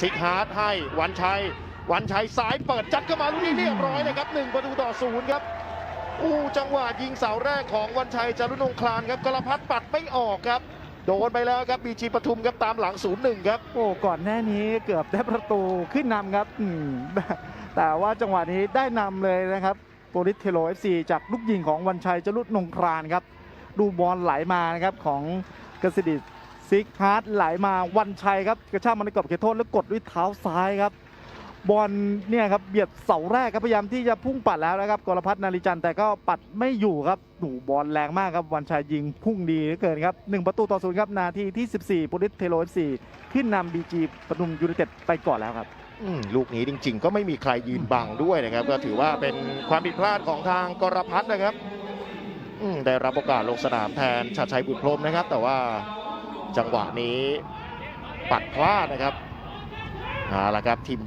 ซิกฮาร์ดให้วันชัย วันชัยสายเปิดจัดเข้ามาลูกนี้เรียบร้อยเลยครับหนึ่งประตูต่อศูนย์ครับอู้จังหวะยิงเสาแรกของวันชัยจารุนงคลานครับกระพัดปัดไม่ออกครับ โดนไปแล้วครับบีจีปทุมครับตามหลังศูนย์หนึ่งครับโอ้ก่อนหน้านี้เกือบได้ประตูขึ้นนำครับอืมแต่ว่าจังหวะนี้ได้นำเลยนะครับโปลิสเทโลเอฟซีจากลูกยิงของวันชัยจรุนงครานครับ ดูบอลไหลมานะครับของกสิดิ ซิกฮาร์ดไหลมาวันชัยครับกระชากมันในกรอบเขตโทษแล้วกดด้วยเท้าซ้ายครับบอลเนี่ยครับเบียดเสาแรกครับพยายามที่จะพุ่งปัดแล้วนะครับกรพัฒนาริจันแต่ก็ปัดไม่อยู่ครับหนูบอลแรงมากครับวันชัยยิงพุ่งดีเหลือเกินครับหนึ่งประตูต่อศูนย์ครับนาทีที่ 14โปลิสเทโลเอฟซีขึ้นนำบีจีปทุมยูไนเต็ดไปก่อนแล้วครับลูกนี้จริง ๆ ก็ไม่มีใครยืนบังด้วยนะครับ ก็ถือว่าเป็นความผิดพลาดของทางกรพัฒน์นะครับได้รับโอกาสลงสนามแทนชาชัยบุตรพรมนะครับ แต่ว่า จังหวะนี้ปัดพลาดนะครับเอาละครับทีม